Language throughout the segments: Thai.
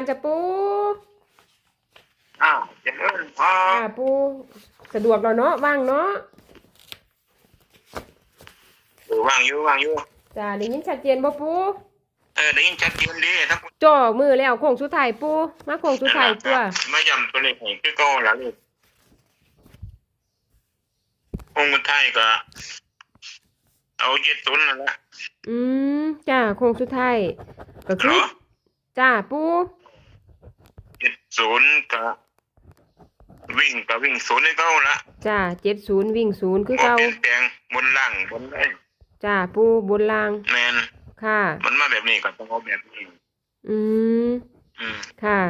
การจ้ะปูอ้าวเจะเริ่มพออ่าปูสะดวกแล้วเนาะว่างเนาะเออว่างอยู่ว่างอยู่จ้าได้ยินชัดเจนบ่ปูเออได้ยินชัดเจนดีทั้งหมดจ่อมือแล้วโค้งสุดท้ายปูมาโค้งสุดท้ายตัวมาย้ำตัวเลขให้คือเก่าแล้วลูกองค์ไทยก็เอาเจ็ดศูนย์นั่นแหละอืมจ้าโค้งสุดท้ายก็คือเหรอจ้าปูเจ็ด ศูนย์ก็วิ่งก็วิ่งศูนย์ให้เก่าละจ้าเจ็ดศูนย์วิ่งศูนย์คือบ่เก่าเปลี่ยนแปลงบนล่างบนได้จ้าปูบนล่างแมนค่ะ มันมาแบบนี้ก็ต้องเอาแบบนี้อืมอืมค่ะ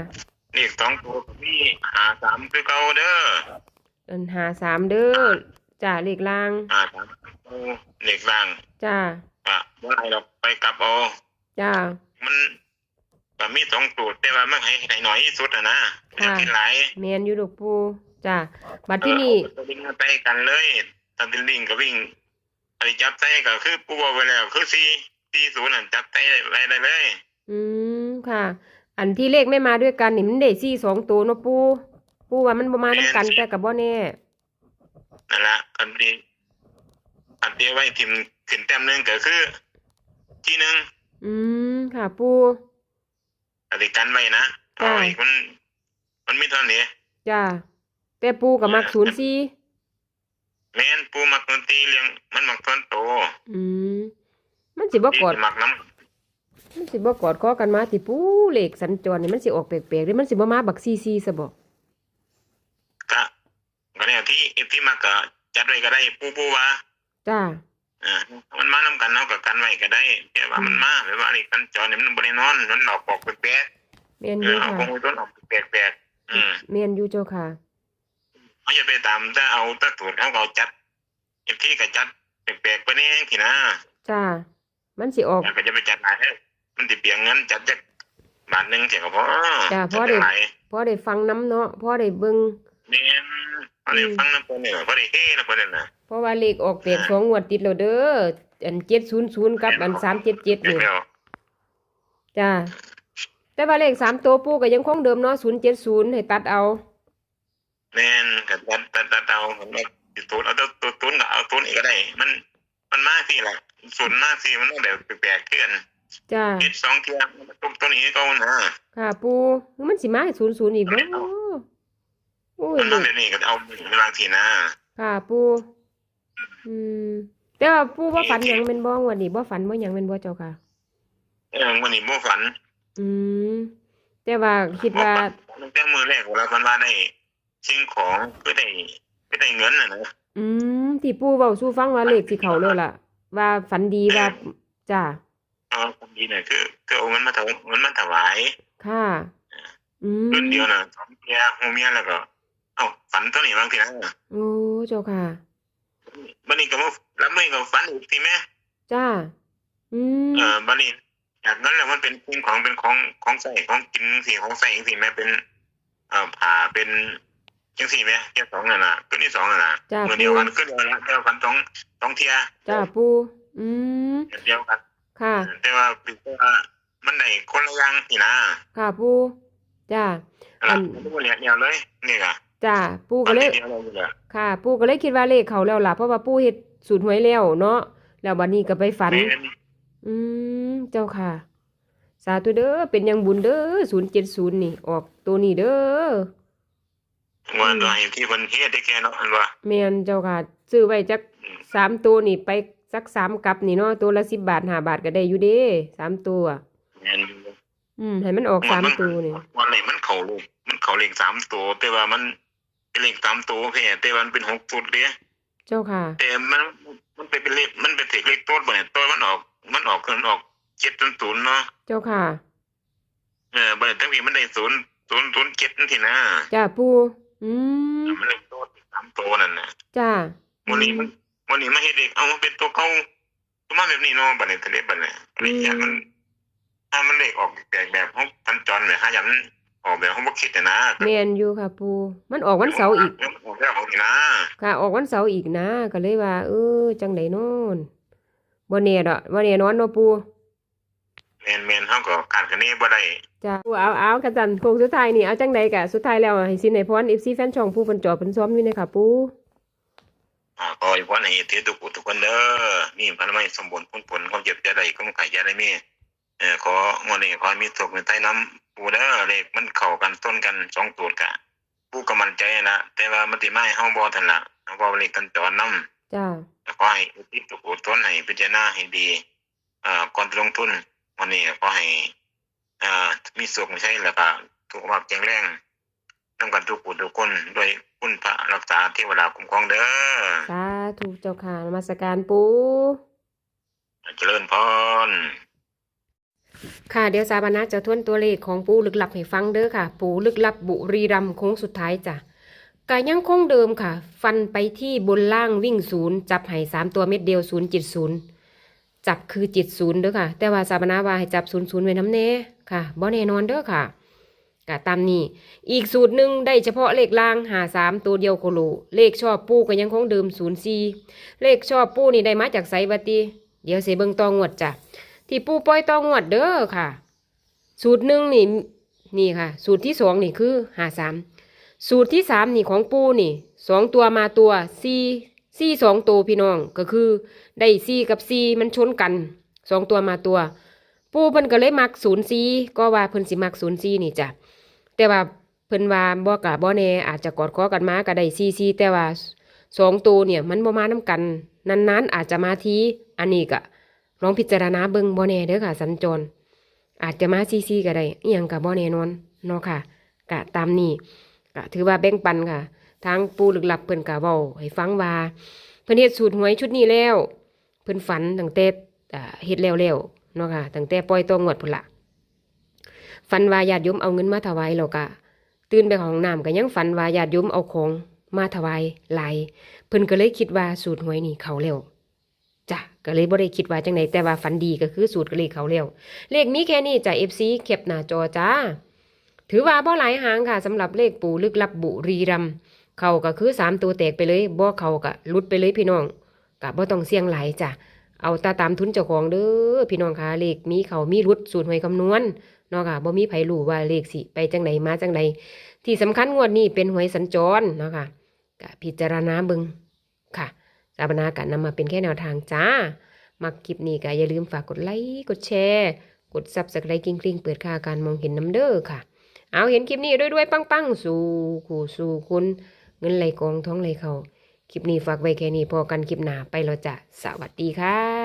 เลขสองตัวก็มีหาสามคือเก่าเด้ออันหาสามเด้อจ้าเลขล่างหาสามเอาเลขล่างจ้าอะบ่ได้เราไปกลับเอา จ้ามัน ก็มีสองสูตรแต่ว่ามันให้ให้น้อยที่สุดอะนะค่ะอยากกินหลายแมนอยู่ดอกปูจ้าบัดที่นี่เออเอาตัววิ่งมาไปกันเลยตอนเป็นลิงก็วิ่งอันนี้จับใจก็คือปูเอาไว้แล้วคือสี่สี่ศูนย์นั่นจับใจไว้ได้เลย อืมค่ะ อันที่เลขไม่มาด้วยกันนี่มันได้สี่สองตัวเนาะปูปูว่ามันบ่มาด้วยกันแต่กับบ่แน่นั่นละอันนี้อันเดียวไว้ทิมขึ้นแต้มหนึงก็คือ ที่หนึ่งอืมค่ะ ปู อันนี้กันไว้นะจ้ะเอาอีกมัน มันมีเท่านี้จ้าแต่ปูกับมักศูนย์สี่แม่นปูมักดนตรีเลี้ยงมันมักต้นโตอืมมันสิบ่กอดที่มักน้ำมันสิบ่กอดคอกันมาที่ปูเลขสัญจรนี่มันสิออกแปลกๆหรือมันสิบ่มาบักซีซีซะบ่ก็ก็เนี่ยที่ที่มักก็จัดไว้ก็ได้ปูปูว่าจ้า อ่ามันมานำกันเนาะกับกันไว้ก็ได้แต่ว่ามันมาแบบว่านี่กันจอเนี่ยมันบ่ได้นอนมันออกปอกแปลกแม่นๆอเอยู่อเอาค่ะคงต้นออกแปลกๆอืมแม่นอยู่เจ้าค่ะ เขาจะไปตามถ้าเอาถ้าสูตรเขาก็เอาจัดไอ้ที่ก็จัดแปลกๆไปนี่สินะจ้า มันสิออก แล้วก็จะไปจัดหลายเด้อมันสิเปลียงเงินจัดจักบาทหนึงเสียก็พอจ้ะพอจัได้หลายพอได้ฟังน้ำเนาะพอได้เบิ่งนี่เอาได้ฟังนำเพิ่นนี่พอได้เฮ้นำเพิ่นนั่นน่ะ เพราะว่าเลขออกแปลกสองงวดติดแล้วเด้ออันเจ็ดศูนย์ศูนย์กับอันสามเจ็ดเจ็ดเดี๋ยนี่วจ้าแต่ว่าเลขสามตัวปูก็ยังคงเดิมเนาะศูนย์เจ็ดศูนย์ให้ตัดเอา แม่นก็ตัดตัดตัดเอาผมว่าสิตูนเอาตัวตัวตูนก็เอาตูนอีกก็ได้ มัน มันมาสิล่ะศูนย์มาสิมันต้องแบบแปลกๆเกินจ้าเฮ็ดสองเที่ยมันตรงตัวนี้ก็นะ ค่ะปูมันสิมาให้ศูนย์ศูนย์อีกเนาะโอ้ยมันลูมากแบบนี้ก็เอาบางทีนะ ค่ะปู อืมแต่ว่าปูบ่ฝันหยังเป็นบ่งวันนี้บ่ฝันบ่หยังเป็นบ่เจ้าค่ะ เออวันนี้บ่ฝันอืมแต่ว่าคิดว่าตั้งแต่มือแรกเวลามันว่าได้สิ่งของก็ได้ก็ได้เงินน่ะนะอืมที่ปูเว้าสู่ฟังว่าเลขสิเข้าแล้วล่ะ ว่าฝันดีว่าจ้าเอาคนดีเนี่ยคือคือเอาเงินมาถวายเงินมาถวายค่ะอืมเงินเดียวน่ะสองเมียหูเมียแล้วก็เอ้าฝันตัวนี้บางทีนะโอ้เจ้าค่ะ บัดนี้ก็มาแล้วมื้อนี้ก็ฝันอีกทีแม่จ้า อืมเออบัดนี้จากนั้นแล้วมันเป็นสิ่งของเป็นของของใส่ของกินสิ่งของใส่จังซี่แม่เป็น เอ่อผ้าเป็นจังซี่แม่แค่สองนั่นน่ะตัวนี้สองนั่นน่ะจ้ามือปูเดียวกันคือเดียวละเดียวกันสองสองเทียจ้าปูอืมเดียวกันค่ะ แต่ว่าเป็นว่ามันได้คนละอย่างนี่นะค่ะปูจ้าอัอันนนี้เรียนเดียวเลยนี่ก็ จ้าปูก็เลยเดียวเลยเลย ค่ะ ปูก็เลยคิดว่าเลขเขาแล้วล่ะ เพราะว่าปูเฮ็ดสูตรหวยแล้วเนาะ แล้วบัดนี้ก็ไปฝันแม่นอืม เจ้าค่ะ สาธุเด้อ เป็นยังบุญเด้อ070นี่ ออกตัวนี้เด้อว่าตัวให้ที่เพิ่นเฮ็ดได้แค่เนาะอันว่าแม่นเจ้าค่ะ ซื้อไว้จักสามตัวนี่ไปสักสามกับนี่เนาะ ตัวละ10บาท5บาทก็ได้อยู่เด้สามตัวแม่นอืม ให้มันออกสามตัวนี่วันนี้มันเข้าลูกมันเข้าเลขสามตัวแต่ว่ามัน เป็นเลขสามตัวแค่แต่ว่ามันเป็นหกจุดเด้เจ้าค่ะ แต่มันมันไปเป็นเลขมันเป็นเลขโต้นบ่เนี่ยตัวมันออก มันออกมันออก700เนาะเจ้าค่ะเออบ่ได้ทั้งที่มันได้0 0 0 7นั่นทีนะจ้าปูอืมมันเลขโต้นสามตัวนั่นน่ะจ้าวันนี้มันวันนี้มาเฮ็ดเด็กเอามาเป็นตัวเก่าตัวมาแบบนี้เนาะบัดนี้ทะเลบัดนี้อะไรอย่างมันถ้ามันเลขออกแปลกแบบของพันจรเนี่ยถ้าอย่างมัน ออกแบบของบ่คิดน่ะนะแม่นอยู่ค่ะ ปู มันออกวันเสาร์อีก ออกแล้วของนี่นะค่ะ ออกวันเสาร์อีกนะ ก็เลยว่า เออ จังไดโน่นบ่แน่ดอกบ่แน่นอนเนาะปูแม่นๆเฮาก็คาดคะเนบ่ได้จ้าเอาเอากันจันโค้งสุดท้ายนี่เอาจังใดกะสุดท้ายแล้วให้สินให้พร FC แฟนช่องผู้เพิ่นจอเพิ่นซ้อมอยู่เนยค่ะ ปูอ่าก็อีกวันให้ถือทุกผู้ทุกคนเด้อมีพลังไม่สมบูรณ์ผลผลความเจ็บจะได้ก็มันไข่จะได้มี เออของวดนี้ขอให้มีโชคมีใต้น้ำปูเด้อเลขมันเข้ากันต้นกันสองตัวกะปูก็มั่นใจนะแต่ว่ามันสิมาให้เฮาบ่ทันละเฮาบ่เลขกันจรนำจ้าขอให้อุทิศทุกผู้ทนให้พิจารณาให้ดีเอ่อก่อนจะลงทุนวันนี้ขอให้เอ่อมีสุขไม่ใช่แล้วก็สุขภาพแข็งแรงนำกันทุกผู้ทุกคนด้วยคุณพระรักษาเทวดาคุ้มครองเด้อสาธุเจ้าค่ะนมัสการปูเจริญพร ค่ะเดี๋ยวสาบานะจะทวนตัวเลขของปูลึกลับให้ฟังเด้อค่ะ ปูลึกลับบุรีรัมโค้งสุดท้ายจ้ะกายังคงเดิมค่ะ ฟันไปที่บนล่างวิ่งศูนย์จับให้สามตัวเม็ดเดียวศูนย์จิตศูนย์จับคือจิตศูนย์เด้อค่ะ แต่ว่าสาบานะว่าให้จับศูนย์ศูนย์ไว้น้ำแน่ค่ะบ่แน่นอนเด้อค่ะกะตามนี้ อีกสูตรหนึ่งได้เฉพาะเลขล่างหาสามตัวเดียวโคโลเลขชอบปูก็ยังคงเดิมศูนย์สี่เลขชอบปูนี่ได้มาจากไสวัติเดี๋ยวเสเบิงตองวดจ้ะ ที่ปูปล่อยตองวดเด้อค่ะ สูตรหนึ่งนี่นี่ค่ะ สูตรที่สองนี่คือหาสามสูตรที่สามนี่ของปูนี่สองตัวมาตัวสี่สี่สองตัวพี่น้องก็คือ ได้สี่กับสี่มันชนกันสองตัวมาตัว ปูเพิ่นก็เลยมักศูนย์สี่ก็ว่าเพิ่นสิมักศูนย์สี่นี่จ้ะแต่ว่าเพิ่นว่าบ่กะบ่แน่อาจจะกอดคอกันมาก็ได้สี่สี่แต่ว่าสองตัวเนี่ยมันบ่มานํกันนานๆอาจจะมาทีอันนี้ก็ ลองพิจารณาเบิ่งบ่แน่เด้อค่ะ สัญจร อาจจะมาซีซีก็ได้อีหยังก็บ่แน่นอนเนาะค่ะกะตามนี้ก็ถือว่าแบ่งปันค่ะ ทางปูหลึกหลับเพิ่นก็เว้าให้ฟังว่าเพิ่นเฮ็ดสูตรหวยชุดนี้แล้ว เพิ่นฝันตั้งแต่เฮ็ดแล้วแล้วเนาะค่ะตั้งแต่ปล่อยตัวงวดพุ่นละฝันว่าญาติโยมเอาเงินมาถวายแล้วก็ตื่นไปของน้ำก็ยังฝันว่าญาติโยมเอาของมาถวายหลายเพิ่นก็เลยคิดว่าสูตรหวยนี่เขาแล้ว จ้ะก็เลยบ่ได้คิดว่าจังไดแต่ว่าฝันดีก็คือสูตรก็เลขเขาแล้วเลขมีแค่นี้จ้ะ FC เก็บหน้าจอจ้า ถือว่าบ่หลายหางค่ะสำหรับเลขปู่ลึกลับบุรีรัมเขาก็คือสามตัวแตกไปเลยบ่เขาก็ลุดไปเลยพี่น้องก็บ่ต้องเสี่ยงหลายจ้ะเอาตาตามทุนเจ้าของเด้อพี่น้องคะเลขมีเขามีรุดสูตรหวยคำนวณเนาะค่ะบ่มีไผรู้ว่าเลขสิไปจังไดมาจังไดที่สำคัญงวดนี้เป็นหวยสัญจรเนาะค่ะก็พิจารณาเบิ่งค่ะ สถานากันนำมาเป็นแค่แนวทางจ้า มักคลิปนี้ก็อย่าลืมฝากกดไลค์ กดแชร์ กดซับสไครต์กริ๊งๆเปิดค่าการมองเห็นน้ำเด้อค่ะ เอาเห็นคลิปนี้ด้วยๆปังๆ สู่ขู่สู่คุณเงินไหลกองท้องไหลเขาคลิปนี้ฝากไว้แค่นี้พอกันคลิปหน้าไปแล้วจ้ะสวัสดีค่ะ